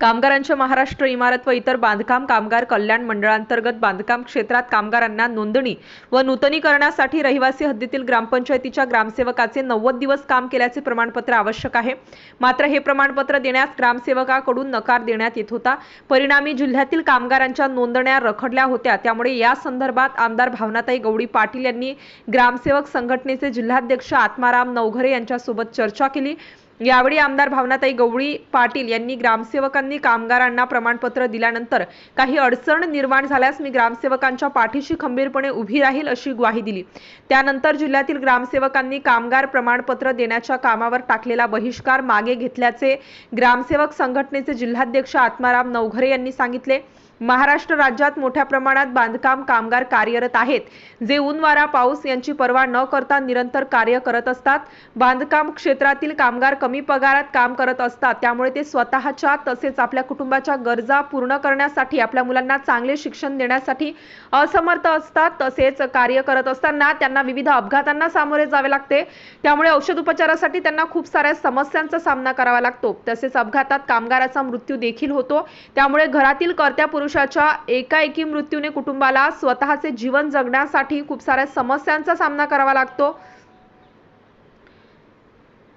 कामगारांच्या महाराष्ट्र इमारत व इतर बांधकाम कामगार कल्याण मंडळांतर्गत बांधकाम क्षेत्रात कामगारांना नोंदणी व नूतनीकरणासाठी रहिवासी हद्दीतील ग्रामपंचायतीच्या ग्रामसेवकाचे नव्वद दिवस काम केल्याचे प्रमाणपत्र आवश्यक आहे. मात्र हे प्रमाणपत्र देण्यास ग्रामसेवकाकडून नकार देण्यात येत होता. परिणामी जिल्ह्यातील कामगारांच्या नोंदण्या रखडल्या होत्या. त्यामुळे या संदर्भात आमदार भावनाताई गौडी पाटील यांनी ग्रामसेवक संघटनेचे जिल्हाध्यक्ष आत्माराम नवघरे यांच्यासोबत चर्चा केली. यावेळी आमदार भावनाताई गवळी पाटील यांनी ग्रामसेवकांनी कामगारांना प्रमाणपत्र दिल्यानंतर काही अडचण निर्माण झाल्यास मी ग्रामसेवकांच्या पाठीशी खंबीरपणे उभी राहील अशी ग्वाही दिली. त्यानंतर जिल्ह्यातील ग्रामसेवकांनी कामगार प्रमाणपत्र देण्याच्या कामावर टाकलेला बहिष्कार मागे घेतल्याचे ग्रामसेवक संघटनेचे जिल्हाध्यक्ष आत्माराम नवघरे यांनी सांगितले. महाराष्ट्र राज्यात मोठ्या प्रमाणात बांधकाम कामगार कार्यरत आहेत. जे ऊन वारा पाऊस यांची पर्वा न करता निरंतर कार्य करत असतात. बांधकाम क्षेत्रातील कामगार कमी पगारात काम करत असतात. त्यामुळे ते स्वतःच्या तसेच आपल्या कुटुंबाच्या गरजा पूर्ण करण्यासाठी आपल्या मुलांना चांगले शिक्षण देण्यासाठी असमर्थ असतात. तसेच कार्य करत असताना त्यांना विविध अपघातांना सामोरे जावे लागते. त्यामुळे औषध उपचारासाठी त्यांना खूप साऱ्या समस्यांचा सामना करावा लागतो. तसेच अपघातात कामगाराचा मृत्यू देखील होतो. त्यामुळे घरातील कर्त्या पुरुषाच्या एकाएकी मृत्यूने कुटुंबाला स्वतःचे जीवन जगण्यासाठी खूप साऱ्या समस्यांचा सामना करावा लागतो.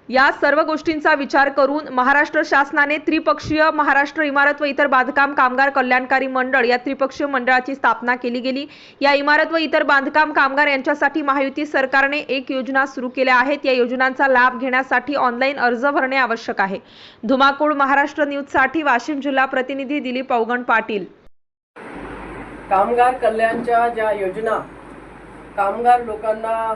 या सर्व गोष्टींचा विचार करून महाराष्ट्र शासनाने त्रिपक्षीय महाराष्ट्र इमारत व इतर बांधकाम कामगार कल्याणकारी मंडळ या त्रिपक्षीय मंडळाची स्थापना केली गेली. या इमारत व इतर बांधकाम कामगार यांच्यासाठी महायुती सरकारने एक योजना सुरू केल्या आहेत. या योजनांचा लाभ घेण्यासाठी ऑनलाईन अर्ज भरणे आवश्यक आहे. धुमाकूळ महाराष्ट्र न्यूजसाठी वाशिम जिल्हा प्रतिनिधी दिलीप अवगण पाटील. कामगार कल्याणच्या ज्या योजना कामगार लोकांना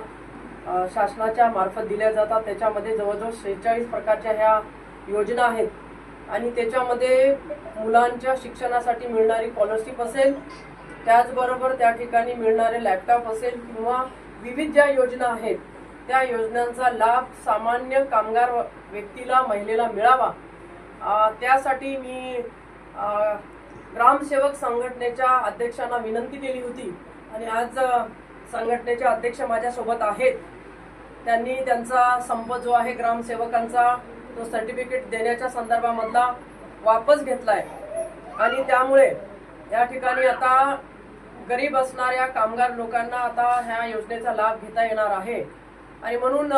शासनाच्या मार्फत दिल्या जातात त्याच्यामध्ये जवळजवळ शेहेचाळीस प्रकारच्या ह्या योजना आहेत. आणि त्याच्यामध्ये मुलांच्या शिक्षणासाठी मिळणारी स्कॉलरशिप असेल त्याचबरोबर त्या ठिकाणी मिळणारे लॅपटॉप असेल किंवा विविध ज्या योजना आहेत त्या योजनांचा लाभ सामान्य कामगार व्यक्तीला महिलेला मिळावा. त्यासाठी मी ग्रामसेवक संघटनेच्या अध्यक्षांना विनंती केली होती. आणि आज संघटनेचे अध्यक्ष माझ्यासोबत आहेत. त्यांनी त्यांचा संप जो आहे ग्रामसेवकांचा तो सर्टिफिकेट देण्याच्या संदर्भामधला वापस घेतलाय. आणि त्यामुळे या ठिकाणी आता गरीब असणाऱ्या कामगार लोकांना आता ह्या योजनेचा लाभ घेता येणार आहे. आणि म्हणून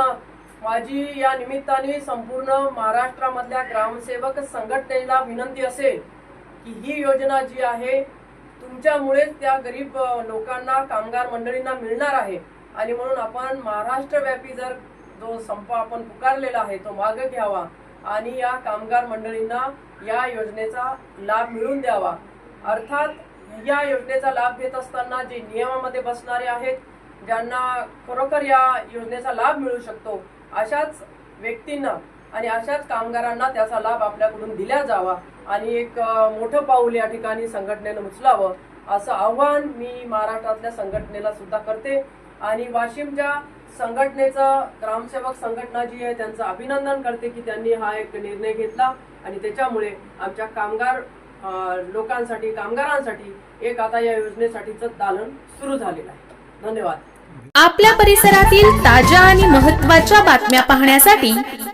माझी या निमित्ताने संपूर्ण महाराष्ट्रामधल्या ग्रामसेवक संघटनेला विनंती असेल की ही योजना जी आहे तुमच्यामुळेच त्या गरीब लोकांना कामगार मंडळींना मिळणार आहे. आणि म्हणून आपण महाराष्ट्रव्यापी जर जो संप आपण पुकारलेला आहे तो मागे घ्यावा आणि या कामगार मंडळींना या योजनेचा लाभ मिळून द्यावा. अर्थात या योजनेचा लाभ घेत असताना जे नियमामध्ये बसणारे आहेत ज्यांना खरोखर या योजनेचा लाभ मिळू शकतो अशाच व्यक्तींना आणि अशाच कामगारांना त्याचा लाभ आपल्याकडून दिला जावा आणि एक मोठं पाऊल या ठिकाणी संघटनेनं उचलावं असं आव्हान मी महाराष्ट्रातल्या संघटनेला सुद्धा करते. आणि वाशिमच्या संघटनेचं ग्रामसेवक संघटना जी आहे त्यांचं अभिनंदन करते की त्यांनी हा एक निर्णय घेतला. आणि त्याच्यामुळे आमच्या कामगार लोकांसाठी कामगारांसाठी एक आता या योजनेसाठीचं दालन सुरू झालेलं आहे. धन्यवाद. आपल्या परिसरातील ताज्या आणि महत्त्वाच्या बातम्या पाहण्यासाठी